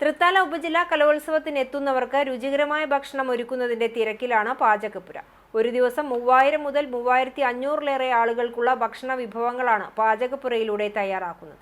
തൃത്താല ഉപജില്ലാ കലോത്സവത്തിന് എത്തുന്നവർക്ക് രുചികരമായ ഭക്ഷണം ഒരുക്കുന്നതിന്റെ തിരക്കിലാണ് പാചകപ്പുര. ഒരു ദിവസം മൂവായിരം മുതൽ മൂവായിരത്തി അഞ്ഞൂറിലേറെ ആളുകൾക്കുള്ള ഭക്ഷണ വിഭവങ്ങളാണ് പാചകപ്പുരയിലൂടെ തയ്യാറാക്കുന്നത്.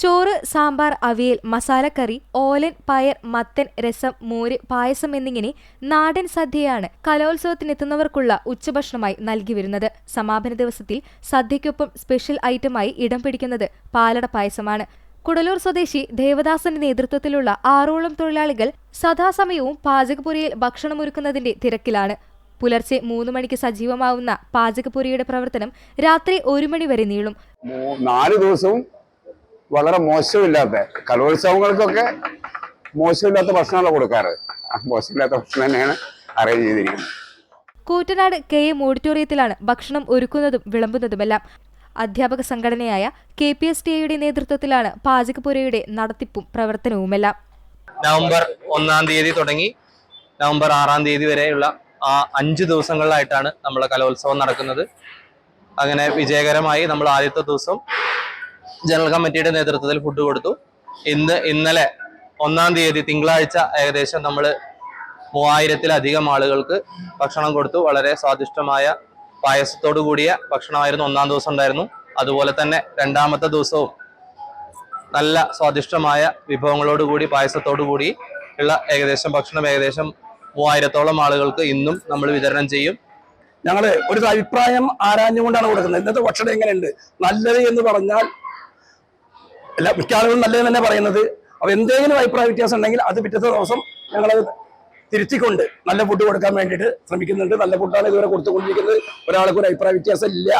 ചോറ് സാമ്പാർ അവിയൽ മസാലക്കറി ഓലൻ പയർ മത്തൻ രസം മോര് പായസം എന്നിങ്ങനെ നാടൻ സദ്യയാണ് കലോത്സവത്തിനെത്തുന്നവർക്കുള്ള ഉച്ചഭക്ഷണമായി നൽകി വരുന്നത്. സമാപന ദിവസത്തിൽ സദ്യയ്ക്കൊപ്പം സ്പെഷ്യൽ ഐറ്റമായി ഇടം പിടിക്കുന്നത് പാലട പായസമാണ്. കുടലൂർ സ്വദേശി ദേവദാസന്റെ നേതൃത്വത്തിലുള്ള ആറോളം തൊഴിലാളികൾ സദാസമയവും പാചകപ്പുരയിൽ ഭക്ഷണമൊരുക്കുന്നതിന്റെ തിരക്കിലാണ്. പുലർച്ചെ മൂന്ന് മണിക്ക് സജീവമാവുന്ന പാചകപ്പുരയുടെ പ്രവർത്തനം രാത്രി ഒരു മണി വരെ നീളും. നാല് ദിവസവും വളരെ മോശമില്ലാത്ത കലോത്സവങ്ങൾക്കൊക്കെ മോശമില്ലാത്ത ഭക്ഷണമാണ് കൊടുക്കാറ്. മോശമില്ലാത്ത ഭക്ഷണം തന്നെയാണ് അറേഞ്ച് ചെയ്തിരിക്കുന്നത്. കൂറ്റനാട് കെ എം ഓഡിറ്റോറിയത്തിലാണ് ഭക്ഷണം ഒരുക്കുന്നതും വിളമ്പുന്നതുമെല്ലാം. അധ്യാപക സംഘടനയായ കെ പി എസ് ടി എയുടെ നേതൃത്വത്തിലാണ് പാചകപ്പുരയുടെ നടത്തിപ്പും പ്രവർത്തനവുമെല്ലാം. നവംബർ ഒന്നാം തീയതി തുടങ്ങി നവംബർ ആറാം തീയതി വരെയുള്ള ആ അഞ്ച് ദിവസങ്ങളിലായിട്ടാണ് നമ്മളെ കലോത്സവം നടക്കുന്നത്. അങ്ങനെ വിജയകരമായി നമ്മൾ ആദ്യത്തെ ദിവസം ജനറൽ കമ്മിറ്റിയുടെ നേതൃത്വത്തിൽ ഫുഡ് കൊടുത്തു. ഇന്ന് ഇന്നലെ ഒന്നാം തീയതി തിങ്കളാഴ്ച ഏകദേശം നമ്മൾ മൂവായിരത്തിലധികം ആളുകൾക്ക് ഭക്ഷണം കൊടുത്തു. വളരെ സ്വാദിഷ്ടമായ പായസത്തോടു കൂടിയ ഭക്ഷണമായിരുന്നു ഒന്നാം ദിവസം ഉണ്ടായിരുന്നു. അതുപോലെ തന്നെ രണ്ടാമത്തെ ദിവസവും നല്ല സ്വാദിഷ്ടമായ വിഭവങ്ങളോട് കൂടി പായസത്തോടു കൂടി ഉള്ള ഏകദേശം ഭക്ഷണം ഏകദേശം മൂവായിരത്തോളം ആളുകൾക്ക് ഇന്നും നമ്മൾ വിതരണം ചെയ്യും. ഞങ്ങൾ ഒരു അഭിപ്രായം ആരാഞ്ഞുകൊണ്ടാണ് കൊടുക്കുന്നത്? ഇന്നത്തെ ഭക്ഷണം എങ്ങനെയുണ്ട്? നല്ലത് എന്ന് പറഞ്ഞാൽ എല്ലാ മിക്ക ആളുകളും നല്ലത് തന്നെ പറയുന്നത്. അപ്പൊ എന്തെങ്കിലും അഭിപ്രായ വ്യത്യാസം ഉണ്ടെങ്കിൽ അത് പിറ്റത്തെ ദിവസം ഞങ്ങൾ തിരുത്തിക്കൊണ്ട് നല്ല ഫുഡ് കൊടുക്കാൻ വേണ്ടിയിട്ട് ശ്രമിക്കുന്നുണ്ട്. നല്ല ഫുഡാണ് ഇതുവരെ കൊടുത്തുകൊണ്ടിരിക്കുന്നത്. ഒരാൾക്കൊരു ഒരു അഭിപ്രായ വ്യത്യാസം ഇല്ല.